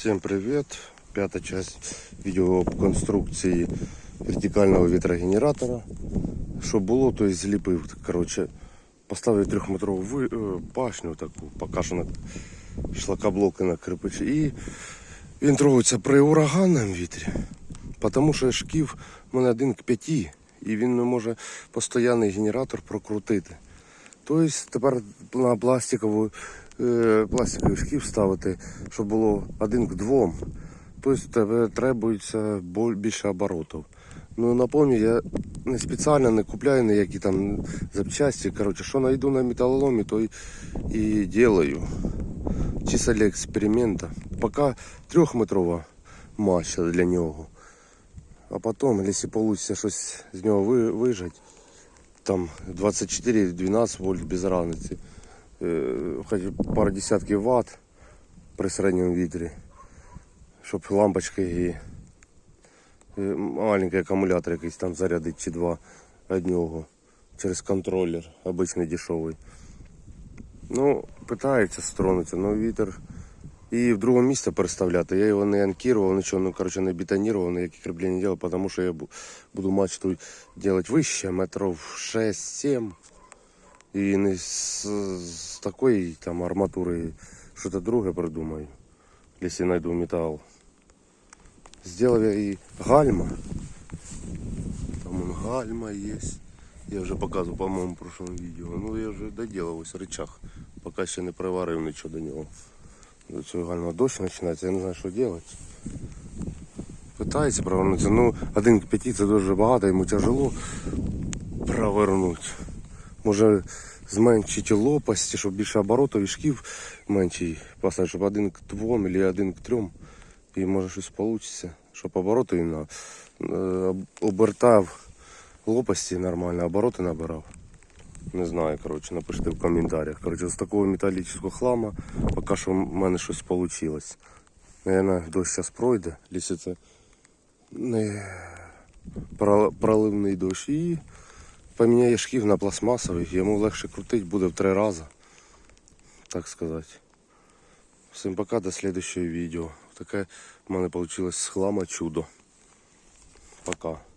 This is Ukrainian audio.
Всем привет! Пятая часть видео об конструкції вертикального вітрогенератора. Що було, то і зліпив. Короче, поставив трьохметрову ви- е, башню таку, покашену шлакоблоки на кирпичі. І він трогається при ураганному вітрі. Тому що шків в мене один к п'яті, і він не може постійний генератор прокрутити. Тобто тепер на пластикову, е, пластиковий шків ставити, щоб було один к двом. Тобто тебе требується більше оборотів. Ну напомню, я не спеціально не купляю ніякі там запчасті. Коротше, що знайду на металоломі, то і, і делаю. Чисто для експеримента. Поки трьохметрова маща для нього. А потім, якщо вийде щось з нього ви- вижать, там 24-12 вольт без разницы. Е, Хоч пару десятків ватт при середньому вітрі. Щоб лампочка і е, маленький акумулятор якийсь там зарядить чи два від нього через контролер, обичний дешевий. Ну, питається стронутися, але вітер. І в друге місце переставляти. Я його не анкірував, нічого, ну, короче, не бетонував, ніякі кріплення не робив, тому що я бу- буду мачту робити вище, метрів 6-7. І не з, з такої там арматури щось друге придумаю, якщо знайду метал. Сделав я і гальма. Там он гальма є. Я вже показував, по-моєму, в прошлому відео. Ну я вже доделав ось рычаг. Поки ще не приварив нічого до нього. До цього гальма дощ починається, я не знаю, що робити. Питається провернутися. Ну, один к п'яти це дуже багато, йому тяжело провернути. Може зменшити лопасті, щоб більше оборотів і шків менший поставити, щоб один к двом або один к трьом. І може щось вийде, щоб обороти на обертав лопасті нормально, обороти набирав. Не знаю, коротше, напишіть в коментарях. Коротше, з такого металічного хлама поки що в мене щось вийшло. Наверное, дощ зараз пройде, якщо це не про- проливний дощ. І поміняє шків на пластмасовий, йому легше крутить буде в три рази. Так сказати. Всім пока, до следующего відео. Таке в мене вийшло з хлама чудо. Пока.